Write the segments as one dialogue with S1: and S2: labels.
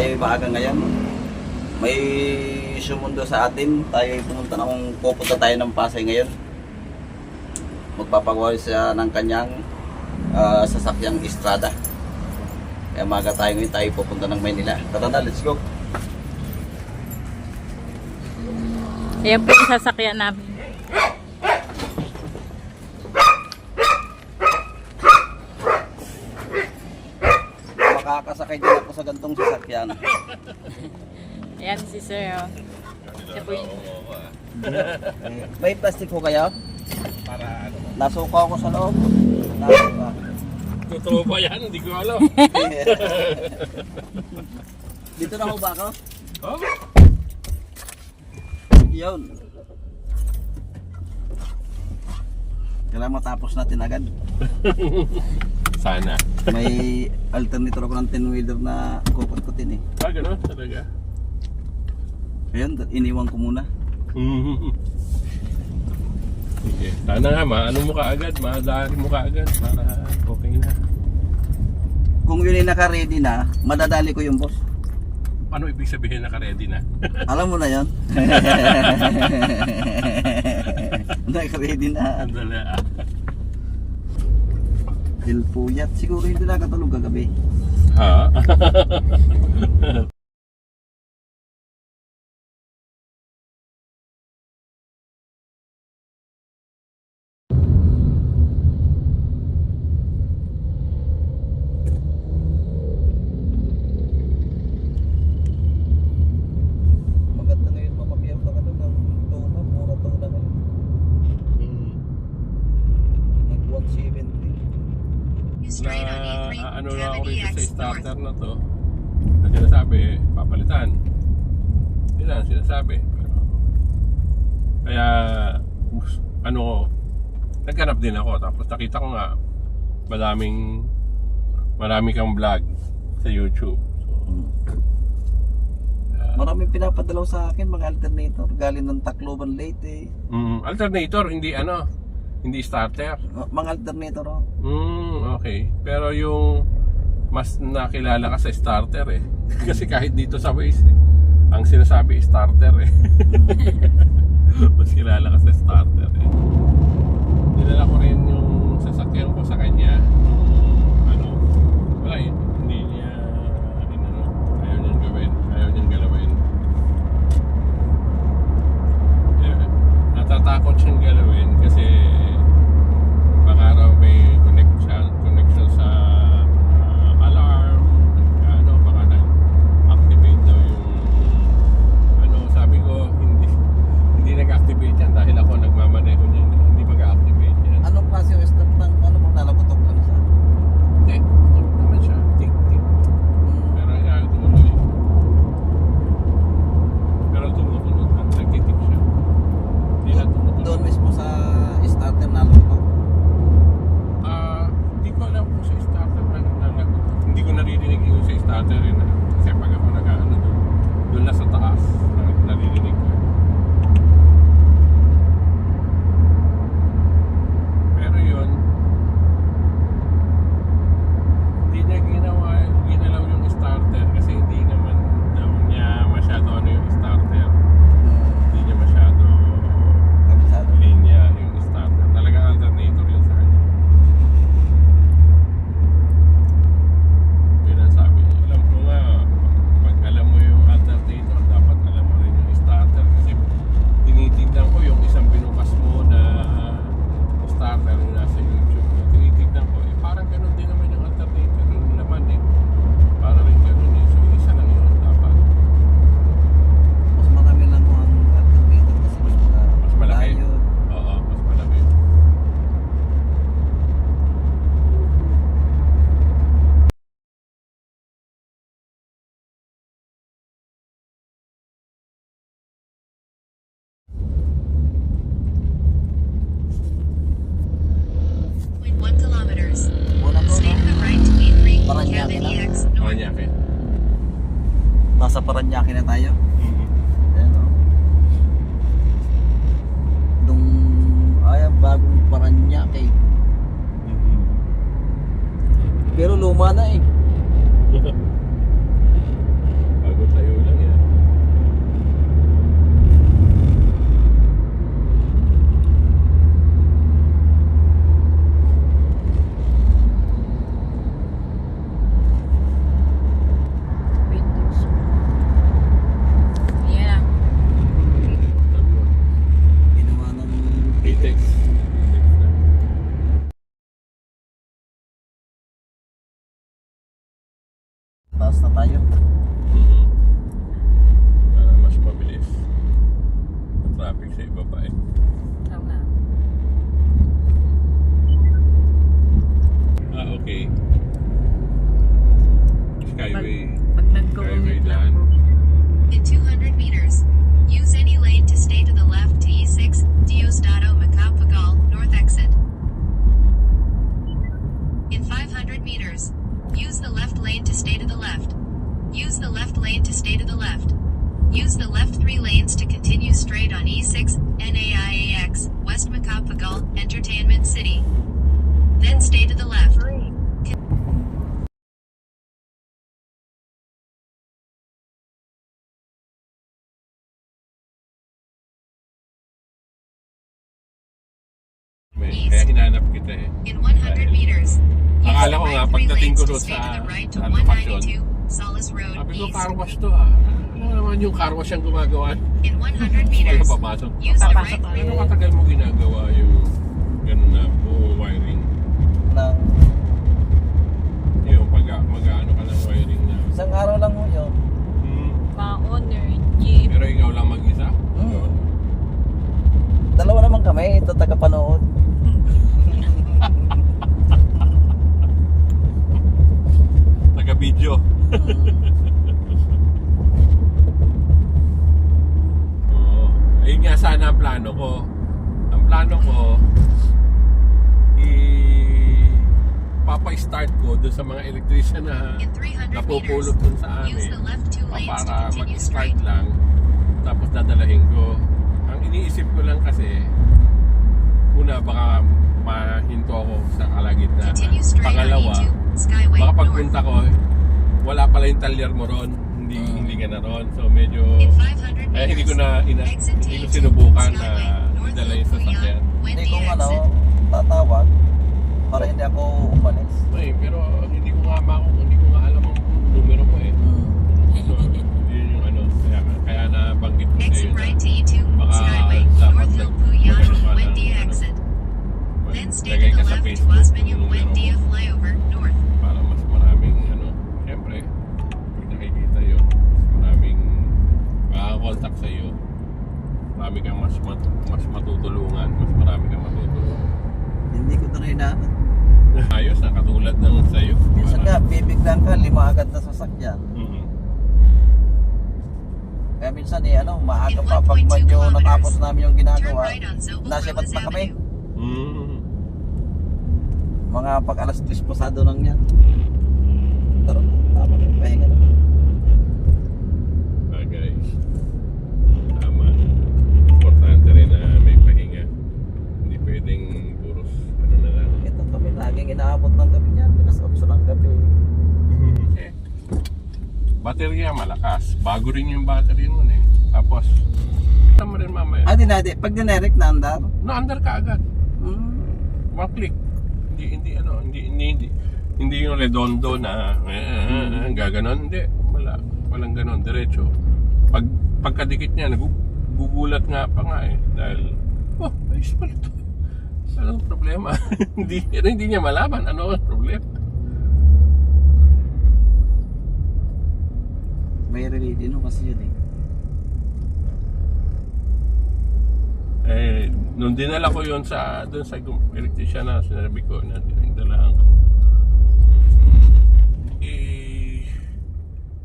S1: Tayo maaga ngayon. May sumundo sa atin. Tayo pumunta na kung pupunta tayo ng Pasay ngayon. Magpapagawa siya ng kanyang ah, sasakyang Estrada. Kaya maaga tayo ngayon, tayo pupunta ng Maynila. Tara na, let's go.
S2: Ayan po yung sasakyan namin.
S1: Makakasakay din ako sa gantong sasakyan.
S2: Ayan si Sir. Oh. Siya po yung...
S1: May plastic ko kayo?
S3: Para ano?
S1: Nasuka ako sa loob. Nasuka.
S3: Totoo ba yan? Hindi ko alam.
S1: Dito na ho ba ako?
S3: Oh?
S1: Yun. Kailangan matapos natin agad.
S3: Sana.
S1: May alternator ako ng 10-wheeler na kukutkutin eh.
S3: Ah, gano'n talaga.
S1: Ayun, iniwan ko muna.
S3: Sige. Sana nga, maano mo ka agad, madali mo ka agad para okay na.
S1: Kung yun ay naka-ready na, madadali ko yung boss.
S3: Ano ibig sabihin naka-ready na?
S1: Alam mo na yon. naka-ready na.
S3: Andali ah.
S1: Del Puyat. Siguro hindi nakatulog kagabi.
S3: Ha?
S1: Maganda ngayon mamabiyang ka doon ng tuna. Mura tuna ngayon.
S3: Hmm.
S1: Nag 170.
S3: na ano na ako rito sa starter na to na sinasabi papalitan yun lang sinasabi pero kaya ano naghanap din ako tapos nakita ko nga maraming marami kang vlog sa YouTube so,
S1: Maraming pinapadalaw sa akin mga alternator. Galing ng Tacloban Leyte.
S3: mm, alternator hindi ano hindi starter
S1: Mga alternator oh.
S3: Mm, okay. Pero yung mas nakilala ka sa starter eh. Kasi kahit dito sa Waze eh, ang sinasabi starter eh. mas kilala ka sa starter eh. Dinala ko rin yung sasakyan ko sa kanya. Ano, wala eh. Hindi niya, ano, ayaw niyang gawin. Ayaw niyang galawin. Eh, natatakot siyang galawin kasi baka raw may Nasa
S1: Paranaque na tayo.
S3: Mhm.
S1: Ayan o. Dung, ay, bagong Paranaque.
S3: Mhm.
S1: Pero luma na eh.
S4: Use the left lane to stay to the left. Use the left lane to stay to the left. Use the left three lanes to continue straight on E E6, NAIAX, West Macapagal, Entertainment City. Then stay to the left.
S3: May, kaya hinanap kita.
S4: In 100
S3: pagdating ko doon sa-
S4: right 192 Solace Road
S3: Sabi ko,
S4: East.
S3: car wash to ah. Ano naman yung car wash ang gumagawa?
S4: In 100
S3: Wala
S4: meters,
S3: papasok.
S4: use the right
S3: Ano katagal mo ginagawa yung ganun na buo wiring?
S1: Nang
S3: Yung pag mag-ano ka ng wiring na.
S1: isang araw lang mo yun.
S3: Hmm.
S2: Mga owner, jeep.
S3: Pero ikaw lang mag-isa?
S1: Mm. Dalawa naman kami, ito taga-panood.
S3: Taga-video. Oo. Ayun nga sana ang plano ko. Ang plano ko, i papa-start ko doon sa mga electrician na
S4: In 300 meters,
S3: napupulot dun sa
S4: use
S3: amin
S4: the left two lanes to
S3: para
S4: continue
S3: mag-start
S4: straight.
S3: lang tapos dadalahin ko. Ang iniisip ko lang kasi una baka mahinto ako sa kalagitnaan.
S4: Continue straight
S3: Pangalawa,
S4: on E2,
S3: Pagpunta ko wala pala yung talyer mo ron. Hindi,
S1: Mm.
S3: hindi ka na ron. So medyo
S4: In 500
S3: eh, hindi ko na ina, hindi ko
S4: T2,
S3: sinubukan na idala yung sasakyan.
S1: Hindi kung ano, tatawag para hindi ako umalis.
S3: Ay, pero hindi ko nga mako, hindi ko nga alam ang numero mo eh.
S1: Mm.
S3: So, yun yung ano, kaya, kaya nabanggit ko na
S4: E2,
S3: Baka dapat
S4: North
S3: nag-
S4: Lupuyang,
S3: magano ka
S4: Wendy
S3: ng, ano,
S4: exit. Then stay
S3: lagay
S4: to
S3: ka
S4: the
S3: sa
S4: left to
S3: Facebook yung numero
S4: Buendia
S3: mo
S4: flyover north.
S3: para mas maraming ano, syempre, pag nakikita yun, mas maraming makakakontak sa iyo. Marami kang mas mat, mas matutulungan, mas marami kang matutulungan.
S1: Hindi ko na rin na.
S3: Ayos na katulad ng sa iyo.
S1: Minsan nga, bibiglang ka, lima agad na sasakyan.
S3: Mm.
S1: Kaya minsan eh, ano, maaga pa pag
S4: 1.2
S1: medyo natapos namin yung ginagawa. Nasibat
S4: Rose
S1: pa kami.
S3: Mm.
S1: Mga pag alas 10 pasado lang yan. Pero, tama na, pahinga na.
S3: Ah, guys. Tama. Importante rin na may pahinga. Hindi pwedeng puros ano na lang.
S1: Ito kami, laging inaabot ng gabi niyan. Alas 8 ng gabi.
S3: Eh, Baterya malakas. Bago rin yung battery nun eh. Tapos, kita mo rin mamaya.
S1: Ah, di na, di. Pag dinirect na andar.
S3: Na-under ka agad.
S1: Hmm.
S3: One click. Hindi, hindi, ano, hindi, hindi, hindi, hindi yung redondo na eh, eh, eh, gaganon. Hindi, wala. Walang ganon. Diretso. Pag, pagkadikit niya, nagugulat nga pa nga eh. Dahil, oh, ayos pala ito. Anong problema? hindi, pero hindi niya malaman ano ang problema.
S1: May relay din no, kasi yun eh.
S3: Eh, nung dinala ko yon sa doon sa electrician na sinabi ko na dinala ko. Eh,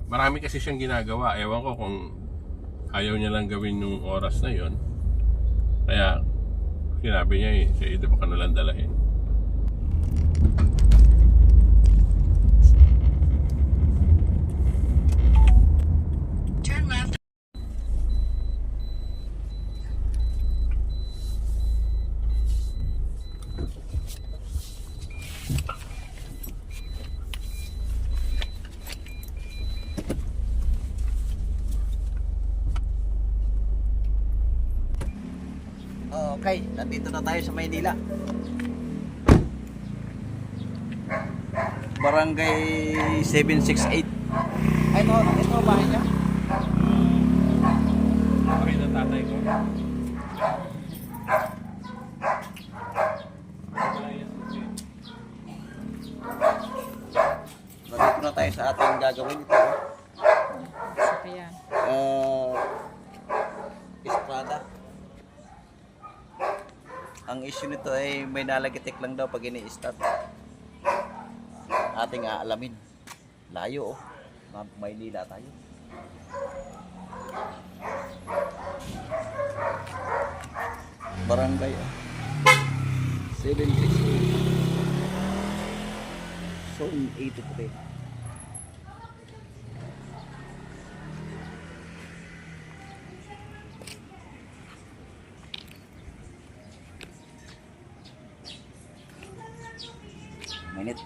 S3: marami kasi siyang ginagawa. Ewan ko kung ayaw niya lang gawin yung oras na yon. Kaya sinabi niya eh, sa ito baka na lang dalahin.
S4: Turn left
S1: Okay, nandito na tayo sa Maynila. Barangay 768. Ay, ito, ito bahay niya.
S3: Okay na tatay ko.
S1: Nandito na tayo sa ating gagawin ito. oh.
S2: Sasakyan.
S1: Uh, Estrada. Issue nito ay may nalagitik lang daw pag ini-start. Ating aalamin. Layo oh. Ma- Maynila tayo. Barangay ah. 760. Zone 83. Minute.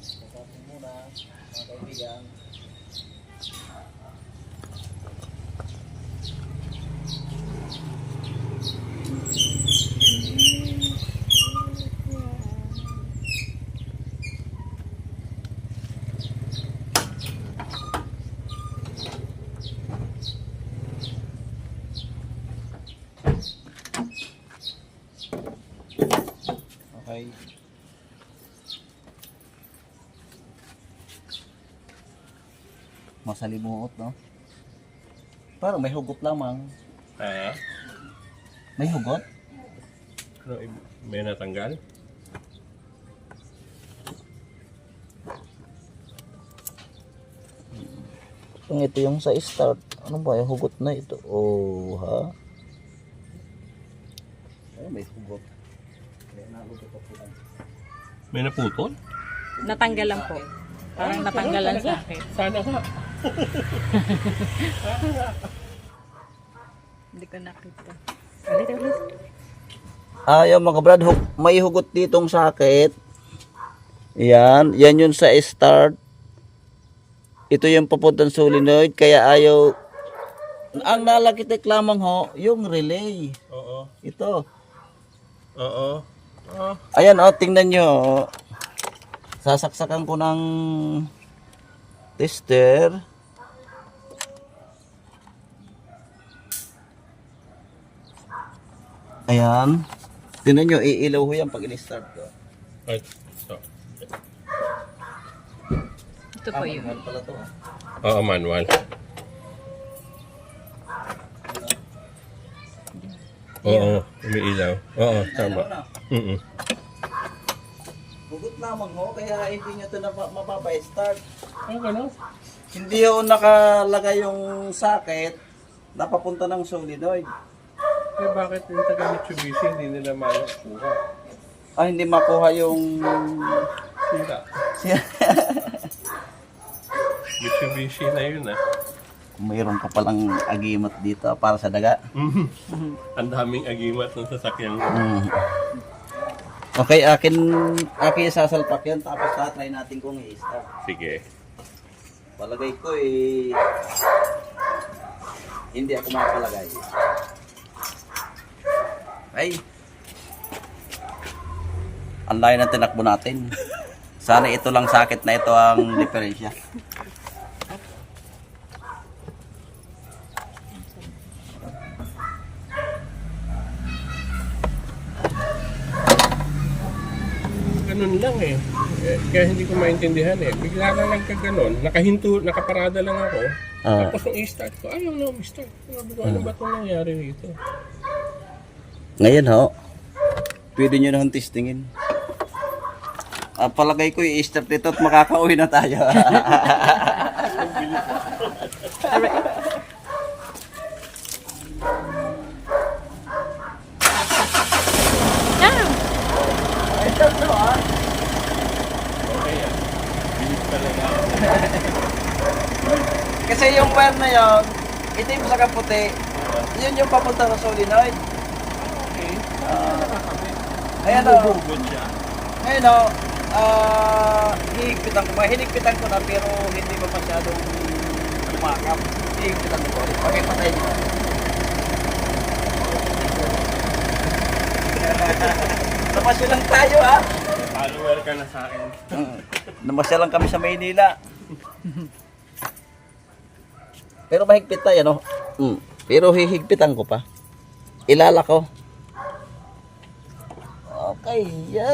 S1: Pasapin muna, mga kaibigan. Okay. Masalimuot, no? Parang may hugot lamang.
S3: Ah,
S1: May hugot?
S3: ano, may natanggal?
S1: Kung ito yung sa start, ano ba yung hugot na ito? Oh, ha? Ay, may hugot. Kaya nahugot ako lang.
S3: May naputol?
S2: Natanggal lang po. Parang natanggalan sa akin.
S3: Sana nga.
S2: Hindi ko nakita. Ulit, ulit.
S1: Ayaw mga brad, may hugot ditong sakit. Yan, yan yun sa start. Ito yung papuntang solenoid, kaya ayaw... Ang nalakitik lamang ho, yung relay.
S3: Oo.
S1: Ito.
S3: Oo. Oh.
S1: Ayan oh, tingnan nyo. oh. Sasaksakan ko ng tester. Ayan. Tingnan nyo, iilaw ho yan pag in-start ko.
S3: Ay, so.
S2: Ito po yun.
S1: manual pala to. ah.
S3: Oo, manual. Oo, umiilaw. Oo, tama.
S1: Ano na?
S3: Mm
S1: Hugot lamang ho, kaya hindi nyo ito na mapapa-start.
S3: Oh, gano'n?
S1: Hindi ho nakalagay yung socket na papunta ng solenoid.
S3: Eh, bakit yung taga Mitsubishi hindi nila makuha?
S1: Ah, hindi makuha yung...
S3: Sila. Mitsubishi na yun ah.
S1: Mayroon ka palang agimat dito para sa daga.
S3: Ang daming agimat ng sasakyan ko.
S1: Mm. Okay, akin akin sasalpak yan tapos tatry natin kung i-start.
S3: Sige.
S1: Palagay ko eh hindi ako makapalagay. Ay. Ang layo ng tinakbo natin. Sana ito lang sakit na ito ang diferensya.
S3: Ganun lang eh. Kaya hindi ko maintindihan eh. Bigla na lang kaganon. Nakahinto, nakaparada lang ako.
S1: Ah.
S3: Tapos nung i-start ko, ayaw na i-start. Sabi ko, ano ba itong nangyari dito?
S1: Ngayon ho, pwede nyo na testingin. Ah, palagay ko i-start ito at makakauwi na tayo.
S2: Ah!
S3: Okay ah. Bilis talaga.
S1: Kasi wire na yon, itim sa kaputi, yun yung papunta sa solenoid.
S3: Okay.
S1: Ayan o, ngayon o, ah, hihigpitan ko pa. Hinigpitan ko na pero hindi pa masyadong lumakap. Hihigpitan ko ulit. Okay, patay nyo. Namasya lang tayo ha.
S3: Follower ka na sa akin.
S1: Namasya lang kami sa Maynila. Pero mahigpit tayo, no? Mm. Pero hihigpitan ko pa. Ilala ko. Okay, yo.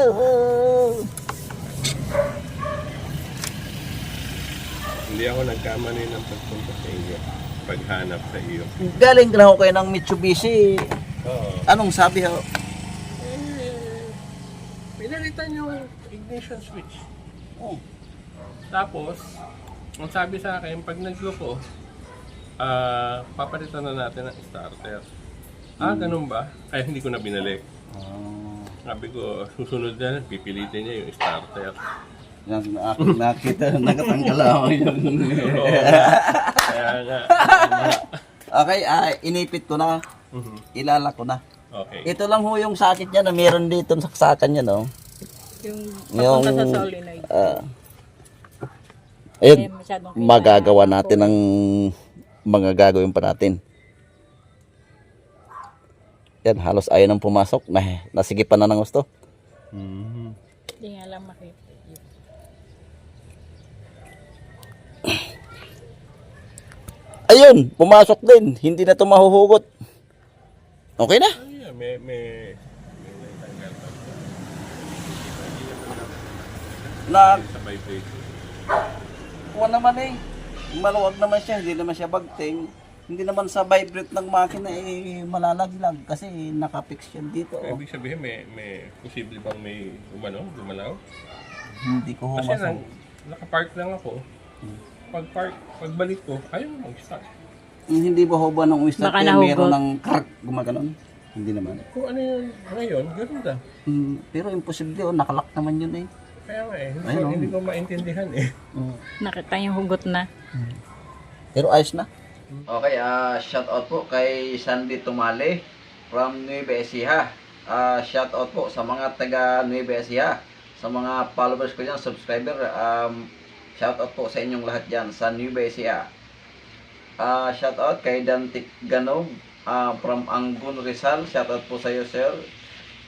S3: Hindi ako nagkamali ng pagpunta sa iyo. Paghanap sa iyo.
S1: Galing na ako kayo ng Mitsubishi.
S3: Oo.
S1: Anong sabi ho?
S3: Eh, pinalitan yung ignition switch.
S1: Oh.
S3: Tapos, ang sabi sa akin, pag nagluko, ah, papalitan na natin ang starter. Ah, ganun ba? Kaya hindi ko na binalik. Sabi ko, susunod na, pipilitin niya yung starter.
S1: Yan, ak- nakita, nakatanggal ako yun.
S3: Oo. Kaya nga.
S1: okay, ah, inipit ko na.
S3: Mhm.
S1: Ilala ko na.
S3: Okay.
S1: Ito lang ho yung sakit niya na meron dito sa saksakan niya, no?
S2: Yung
S1: Yung,
S2: papunta sa solenoid.
S1: ah,
S2: Eh,
S1: ayun,
S2: masyadong
S1: magagawa natin ng mga gagawin pa natin. Yan, halos ayaw nang pumasok. Na, nasigipan na ng gusto.
S3: Mhm.
S2: Hindi nga lang makita.
S1: Ayun, pumasok din. Hindi na ito mahuhugot. Okay na.
S3: Ah, yeah, may, may.
S1: Na,
S3: Sa vibration.
S1: kuha naman eh. Maluwag naman siya, hindi naman siya bagting. Hindi naman sa vibrate ng makina eh malalaglag kasi nakapix yan dito. Oh.
S3: Ibig sabihin, may, may posible bang may umano, gumalaw?
S1: Hindi ko
S3: Kasi
S1: humasok.
S3: lang, nakapark lang ako. Pag park, pagbalik ko, ayaw mo mag-start.
S1: Hindi ba ho ba nung start
S2: Baka
S1: eh,
S2: nahugot.
S1: meron ng crack gumaganon? Hindi naman.
S3: Kung ano yun ngayon, ganun lang.
S1: Hmm, pero imposible oh, nakalak naman yun eh.
S3: Kaya nga eh, hindi,
S1: Ayun,
S3: ko,
S1: oh.
S3: hindi ko maintindihan eh.
S1: Hmm.
S2: Nakita yung hugot na.
S1: Pero ayos na. Okay, ah shout out po kay Sandy Tumale from Nueva Ecija. Ah shout out po sa mga taga Nueva Ecija, sa mga followers ko diyan, subscriber, um shout out po sa inyong lahat diyan sa Nueva Ecija. Ah shout out kay Dantik Ganog ah, from Anggun Rizal. Shout out po sa iyo, sir.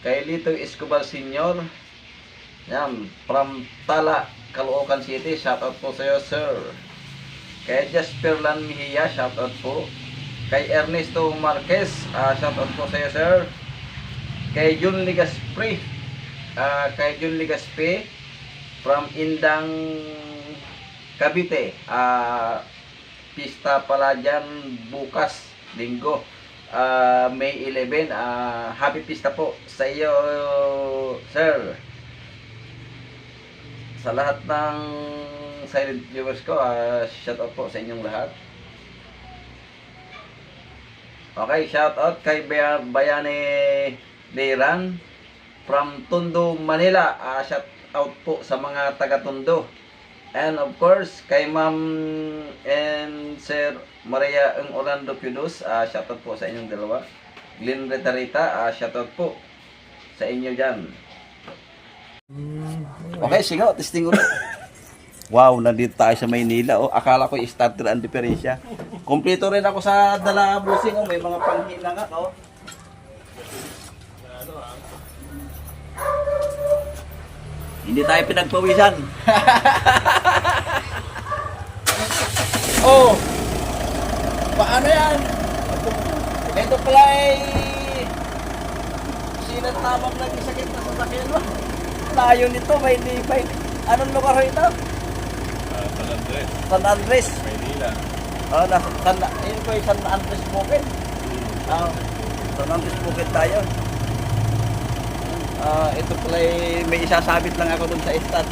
S1: Kay Lito Escobar Senior. Yan, from Tala, Caloocan City. Shout out po sa iyo, sir. Kay Jasper Lan Mejia, shoutout po. Kay Ernesto Marquez, ah shoutout po sa iyo, sir. Kay Jun Ligaspre, ah kay Jun Ligaspe from Indang Cavite. Ah pista pala dyan bukas, linggo. Ah May 11, ah happy pista po sa iyo, sir. Sa lahat ng silent viewers ko, ah shout out po sa inyong lahat. Okay, shout out kay Baya- Bayani Leiran from Tondo, Manila. Ah shout out po sa mga taga Tondo. And of course, kay Ma'am and Sir Maria Ng Orlando Pinos, ah shout out po sa inyong dalawa. Glenn Retarita, ah shout out po sa inyo dyan. Okay, sige, testing ulit. Wow, nandito tayo sa Maynila. Oh, akala ko starter ang diferensya. Kompleto rin ako sa dala busing. Oh. May mga panghina nga. Oh. Hindi tayo pinagpawisan. oh! Paano yan? Ito pala ay sinat tamang naging sakit na sasakyan mo. Layo nito, may di may Anong lugar ho ito?
S3: Uh, San Andres,
S1: San Andres.
S3: Maynila.
S1: Oh, na, San, yun po yung San Andres Bukid. Ah, San Andres Bukid tayo. Ah, ito pala ay may isasabit lang ako dun sa stat.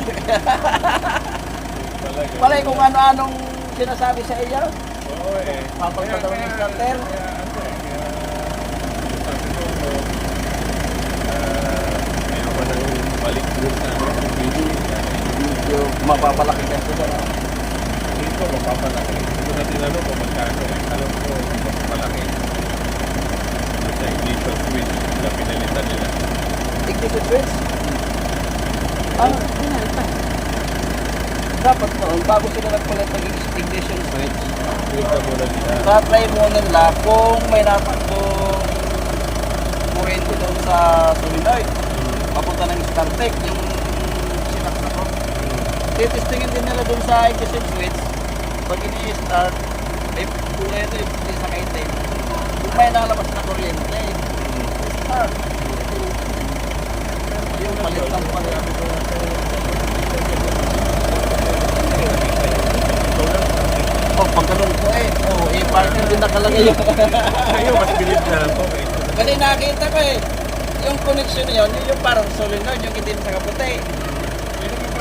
S3: Talaga.
S1: Pala kung ano-anong sinasabi sa iyo.
S3: Oo eh.
S1: Papunta daw ng starter.
S3: Kaya ano eh, kaya sabi ko, ah, ayaw ko nang balik dun sa video.
S1: Medyo mapapalaki ka sa ano.
S3: Dito, mapapalaki. Hindi ko na tinanong kung magkano. Alam ko, mapapalaki. Sa ignition switch na pinalitan nila.
S1: Ignition switch. Ah,
S2: Final pa.
S1: dapat noon, bago sila nagpalit ng ignition switch. Tatry muna nila kung may dapat kung kuryente doon sa solenoid papunta ng Stantec, yung Sinax na to. Titistingin din nila dun sa inclusive switch. Pag ini-start, may kulay ito yung hindi sa kaitin. Kung may nalabas na kuryente, eh, start. Yung palit ng palit. Oh, pag
S3: ganun po eh. Oh, eh, parang din nakalagay. Ayun, mas bilib na lang po. Eh.
S1: Kasi nakita ko eh. Yung connection yun, yun yung parang solenoid, yung itim sa kaputi.
S3: Ito?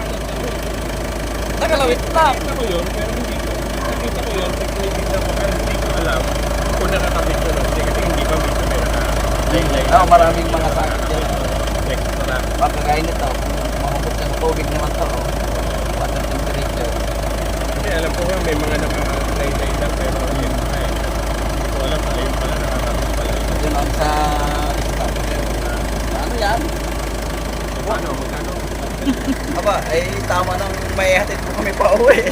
S1: Nakalawit lang.
S3: Nakita ko yun, pero hindi ko. Nakita ko yun, nagtitignan ko, pero hindi ko alam kung nakakabit ko lang. Kasi hindi pa dito may naka-line-line.
S1: Oo, maraming mga sakit dyan.
S3: Extra.
S1: Pag kagaya nito, mahubog ka sa tubig naman to. Oh. Water temperature.
S3: Kasi alam ko nga may mga naka-line-line lang, pero yun pa eh. Hindi ko alam pala yun pala nakakabit pala yun.
S1: Yun ang sa. Ano yan?
S3: Magkano?
S1: Aba, ay tama nang may hatid po kami pa uwi.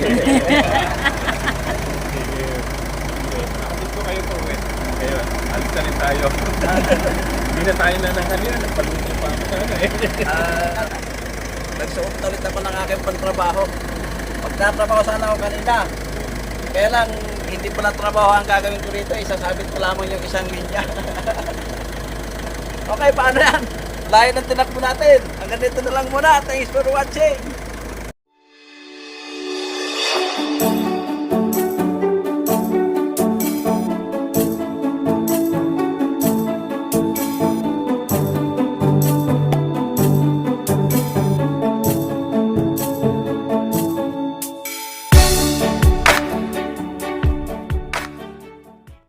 S3: Nakabit ko kayo po eh. Ngayon, alis na rin tayo. Hindi na tayo na nanghalian. Nagpaluto pa ako sana eh.
S1: Ah, nagsuot na ulit ako ng aking pantrabaho. Magtatrabaho sana ako kanina. Kaya lang, hindi pala trabaho ang gagawin ko rito. Isasabit ko lamang yung isang linya. okay, paano yan? Layo ng tinakbo natin. Hanggang dito na lang muna. Thanks for watching.